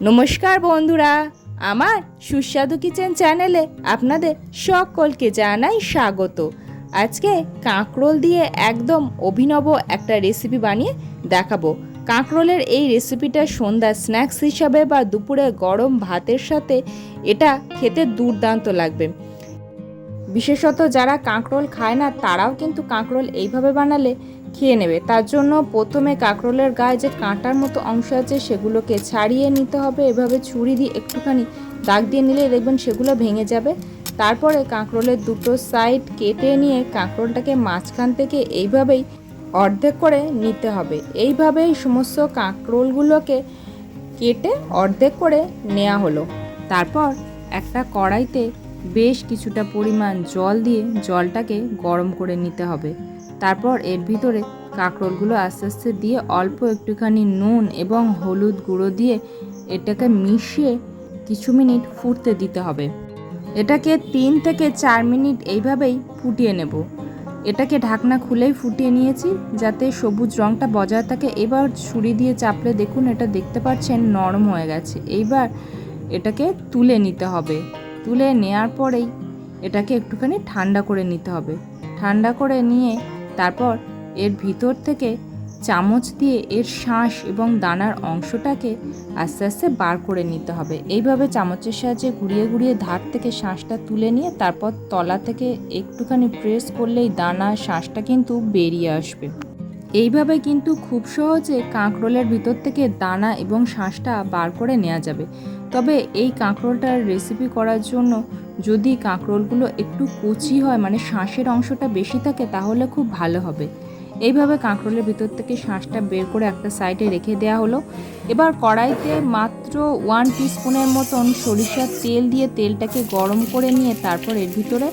নমস্কার বন্ধুরা, আমার সুস্বাদু কিচেন চ্যানেলে আপনাদের সকলকে জানাই স্বাগত। আজকে কাঁকরোল দিয়ে একদম অভিনব একটা রেসিপি বানিয়ে দেখাবো। কাঁকরোলের এই রেসিপিটা সন্ধ্যা স্ন্যাক্স হিসাবে বা দুপুরে গরম ভাতের সাথে এটা খেতে দুর্দান্ত লাগবে। বিশেষত যারা কাঁকরোল খায় না, তারাও কিন্তু কাঁকরোল এইভাবে বানালে খেয়ে নেবে। তার জন্য প্রথমে কাঁকরোলের গায়ে যে কাঁটার মতো অংশ আছে, সেগুলোকে ছাড়িয়ে নিতে হবে। এভাবে ছুরি দিয়ে একটুখানি দাগ দিয়ে নিলে দেখবেন সেগুলো ভেঙে যাবে। তারপরে কাঁকরোলের দুটো সাইড কেটে নিয়ে কাঁকরোলটাকে মাঝখান থেকে এইভাবেই অর্ধেক করে নিতে হবে। এইভাবেই সমস্ত কাঁকরোলগুলোকে কেটে অর্ধেক করে নেওয়া হলো। তারপর একটা কড়াইতে বেশ কিছুটা পরিমাণ জল দিয়ে জলটাকে গরম করে নিতে হবে। তারপর এর ভিতরে কাঁকরোলগুলো আস্তে আস্তে দিয়ে অল্প একটুখানি নুন এবং হলুদ গুঁড়ো দিয়ে এটাকে মিশিয়ে কিছু মিনিট ফুটতে দিতে হবে। এটাকে তিন থেকে চার মিনিট এইভাবেই ফুটিয়ে নেব। এটাকে ঢাকনা খুলেই ফুটিয়ে নিয়েছি যাতে সবুজ রঙটা বজায় থাকে। এবার ছুরি দিয়ে চাপলে দেখুন, এটা দেখতে পাচ্ছেন নরম হয়ে গেছে। এইবার এটাকে তুলে নিতে হবে। তুলে নেয়ার পরেই এটাকে একটুখানি ঠান্ডা করে নিতে হবে। ঠান্ডা করে নিয়ে তারপর এর ভিতর থেকে চামচ দিয়ে এর শাঁস এবং দানার অংশটাকে আস্তে আস্তে বার করে নিতে হবে। এইভাবে চামচের সাহায্যে ঘুরিয়ে ঘুরিয়ে ধার থেকে শাঁসটা তুলে নিয়ে তারপর তলা থেকে একটুখানি প্রেস করলেই দানা, শাঁসটা কিন্তু বেরিয়ে আসবে। এইভাবে কিন্তু খুব সহজে কাঁকরোলের ভিতর থেকে দানা এবং শাঁসটা বার করে নেওয়া যাবে। তবে এই কাঁকরোলটার রেসিপি করার জন্য যদি কাঁকরোলগুলো একটু কুচি হয় মানে শাঁসের অংশটা বেশি থাকে, তাহলে খুব ভালো হবে। এইভাবে কাঁকরোলের ভিতর থেকে শাঁসটা বের করে একটা সাইডে রেখে দেওয়া হলো। এবার কড়াইতে মাত্র ওয়ান টিস্পুনের মতন সরিষার তেল দিয়ে তেলটাকে গরম করে নিয়ে তারপর এর ভিতরে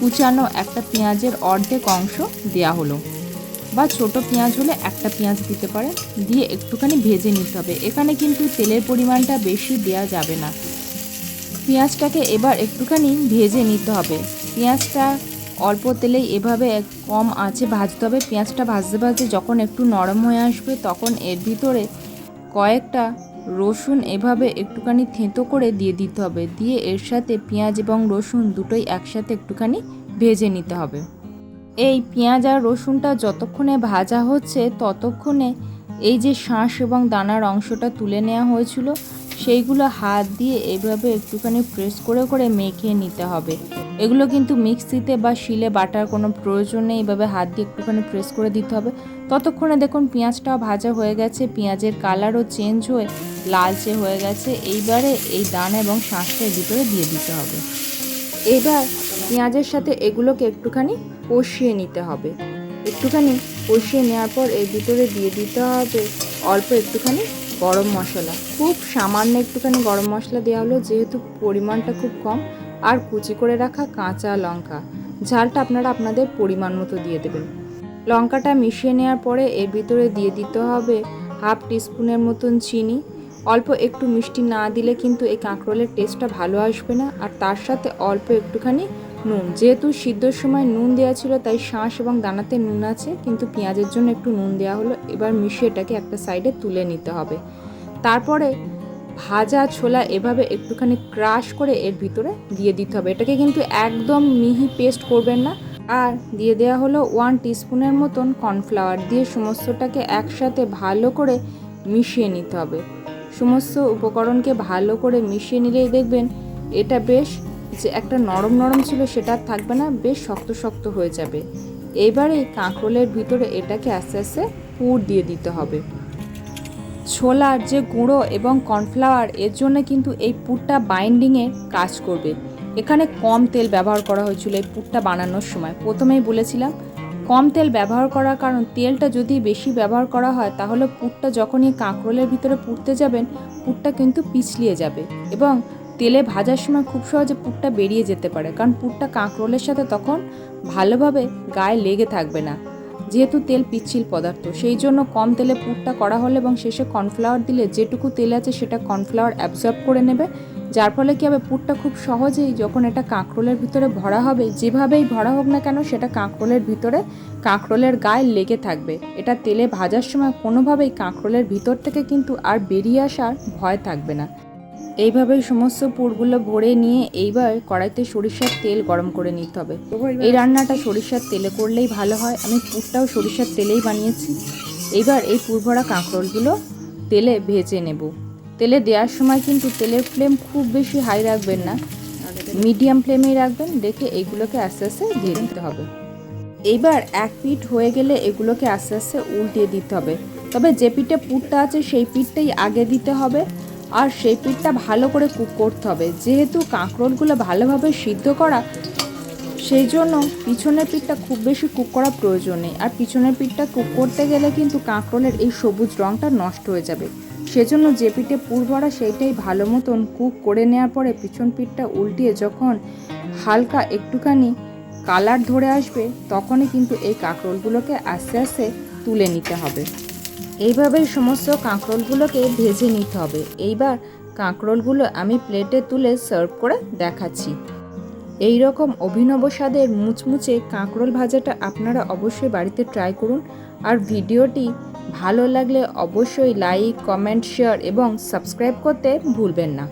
কুচানো একটা পেঁয়াজের অর্ধেক অংশ দেওয়া হলো। বা ছোট পেঁয়াজ হলে একটা পেঁয়াজ দিতে পারে দিয়ে একটুখানি ভেজে নিতে হবে। এখানে কিন্তু তেলের পরিমাণটা বেশি দেওয়া যাবে না। পেঁয়াজটাকে এবার একটুখানি ভেজে নিতে হবে। পেঁয়াজটা অল্প তেলেই এভাবে কম আঁচে ভাজতে হবে। পেঁয়াজটা ভাজতে ভাজতে যখন একটু নরম হয়ে আসবে, তখন এর ভিতরে কয়েকটা রসুন এভাবে একটুখানি থেঁতো করে দিয়ে দিতে হবে। দিয়ে এর সাথে পেঁয়াজ এবং রসুন দুটোই একসাথে একটুখানি ভেজে নিতে হবে। এই পেঁয়াজ আর রসুনটা যতক্ষণে ভাজা হচ্ছে ততক্ষণে এই যে শাঁস এবং দানার অংশটা তুলে নেওয়া হয়েছিল, সেইগুলো হাত দিয়ে এইভাবে একটুখানি প্রেস করে করে মেখে নিতে হবে। এগুলো কিন্তু মিক্সিতে বা শিলে বাটার কোনো প্রয়োজন নেই, এভাবে হাত দিয়ে একটুখানি প্রেস করে দিতে হবে। ততক্ষণে দেখুন পেঁয়াজটাও ভাজা হয়ে গেছে, পেঁয়াজের কালারও চেঞ্জ হয়ে লালচে হয়ে গেছে। এইবারে এই দানা এবং শাঁসটার ভিতরে দিয়ে দিতে হবে। এবার পেঁয়াজের সাথে এগুলোকে একটুখানি কষিয়ে নিতে হবে। একটুখানি কষিয়ে নেওয়ার পর এর ভিতরে দিয়ে দিতে হবে অল্প একটুখানি গরম মশলা। খুব সামান্য একটুখানি গরম মশলা দেওয়া হলো, যেহেতু পরিমাণটা খুব কম। আর কুচি করে রাখা কাঁচা লঙ্কা। ঝালটা আপনারা আপনাদের পরিমাণ মতো দিয়ে দেবেন। লঙ্কাটা মিশিয়ে নেওয়ার পরে এর ভিতরে দিয়ে দিতে হবে হাফ টিস্পুনের মতন চিনি। অল্প একটু মিষ্টি না দিলে কিন্তু এই কাঁকরোলের টেস্টটা ভালো আসবে না। আর তার সাথে অল্প একটুখানি নুন। যেহেতু সিদ্ধর সময় নুন দেওয়া ছিল, তাই শাঁস এবং দানাতে নুন আছে, কিন্তু পেঁয়াজের জন্য একটু নুন দেওয়া হলো। এবার মিশিয়ে এটাকে একটা সাইডে তুলে নিতে হবে। তারপরে ভাজা ছোলা এভাবে একটুখানি ক্রাশ করে এর ভিতরে দিয়ে দিতে হবে। এটাকে কিন্তু একদম মিহি পেস্ট করবেন না। আর দিয়ে দেওয়া হলো ওয়ান টিস্পুনের মতন কর্নফ্লাওয়ার দিয়ে সমস্তটাকে একসাথে ভালো করে মিশিয়ে নিতে হবে। সমস্ত উপকরণকে ভালো করে মিশিয়ে নিলেই দেখবেন এটা বেশ যে একটা নরম নরম ছিল সেটা আর থাকবে না, বেশ শক্ত শক্ত হয়ে যাবে। এইবারে কাঁকরোলের ভিতরে এটাকে আস্তে আস্তে পুর দিয়ে দিতে হবে। ছোলার যে গুঁড়ো এবং কর্নফ্লাওয়ার, এর জন্য কিন্তু এই পুরটা বাইন্ডিংয়ে কাজ করবে। এখানে কম তেল ব্যবহার করা হয়েছিল এই পুরটা বানানোর সময়। প্রথমেই বলেছিলাম, কম তেল ব্যবহার করার কারণ তেলটা যদি বেশি ব্যবহার করা হয়, তাহলে পুরটা যখনই কাঁকরোলের ভিতরে পুড়তে যাবেন, পুরটা কিন্তু পিছলিয়ে যাবে এবং তেলে ভাজার সময় খুব সহজে পুরটা বেরিয়ে যেতে পারে, কারণ পুরটা কাঁকরোলের সাথে তখন ভালোভাবে গায়ে লেগে থাকবে না। যেহেতু তেল পিচ্ছিল পদার্থ, সেই জন্য কম তেলে পুরটা করা হলে এবং শেষে কর্নফ্লাওয়ার দিলে যেটুকু তেল আছে সেটা কর্নফ্লাওয়ার অ্যাবজর্ব করে নেবে, যার ফলে কী হবে, পুরটা খুব সহজেই যখন এটা কাঁকরোলের ভিতরে ভরা হবে, যেভাবেই ভরা হোক না কেন, সেটা কাঁকরোলের ভিতরে কাঁকরোলের গায়ে লেগে থাকবে। এটা তেলে ভাজার সময় কোনোভাবেই কাঁকরোলের ভিতর থেকে কিন্তু আর বেরিয়ে আসার ভয় থাকবে না। এইভাবেই সমস্ত পুরগুলো ভরে নিয়ে এইবার কড়াইতে সরিষার তেল গরম করে নিতে হবে। এই রান্নাটা সরিষার তেলে করলেই ভালো হয়। আমি পুরটাও সরিষার তেলেই বানিয়েছি। এইবার এই পুর ভরা কাঁকরোলগুলো তেলে ভেজে নেব। তেলে দেওয়ার সময় কিন্তু তেলের ফ্লেম খুব বেশি হাই রাখবেন না। মিডিয়াম ফ্লেমেই রাখবেন। দেখে এইগুলোকে আস্তে আস্তে দিয়ে দিতে হবে। এইবার এক পিঠ হয়ে গেলে এগুলোকে আস্তে আস্তে উল্টিয়ে দিতে হবে। তবে যে পিঠে পুরটা আছে সেই পিঠটাই আগে দিতে হবে। আর সেই পিঠটা ভালো করে কুক করতে হবে। যেহেতু কাঁকরোলগুলো ভালোভাবে সিদ্ধ করা, সেই জন্য পিছনের পিঠটা খুব বেশি কুক করা প্রয়োজন নেই। আর পিছনের পিঠটা কুক করতে গেলে কিন্তু কাঁকরোলের এই সবুজ রঙটা নষ্ট হয়ে যাবে। সেজন্য যে পিঠে পুর ভরা সেইটাই ভালো মতন কুক করে নেওয়ার পরে পিছন পিঠটা উল্টিয়ে যখন হালকা একটুখানি কালার ধরে আসবে, তখনই কিন্তু এই কাঁকরোলগুলোকে আস্তে আস্তে তুলে নিতে হবে। এইভাবেই সমস্ত কাঁকরোলগুলোকে ভেজে নিতে হবে। এইবার কাঁকরোলগুলো আমি প্লেটে তুলে সার্ভ করে দেখাচ্ছি। এই রকম অভিনব স্বাদের মুচমুচে কাঁকরোল ভাজাটা আপনারা অবশ্যই বাড়িতে ট্রাই করুন। আর ভিডিওটি ভালো লাগলে অবশ্যই লাইক, কমেন্ট, শেয়ার এবং সাবস্ক্রাইব করতে ভুলবেন না।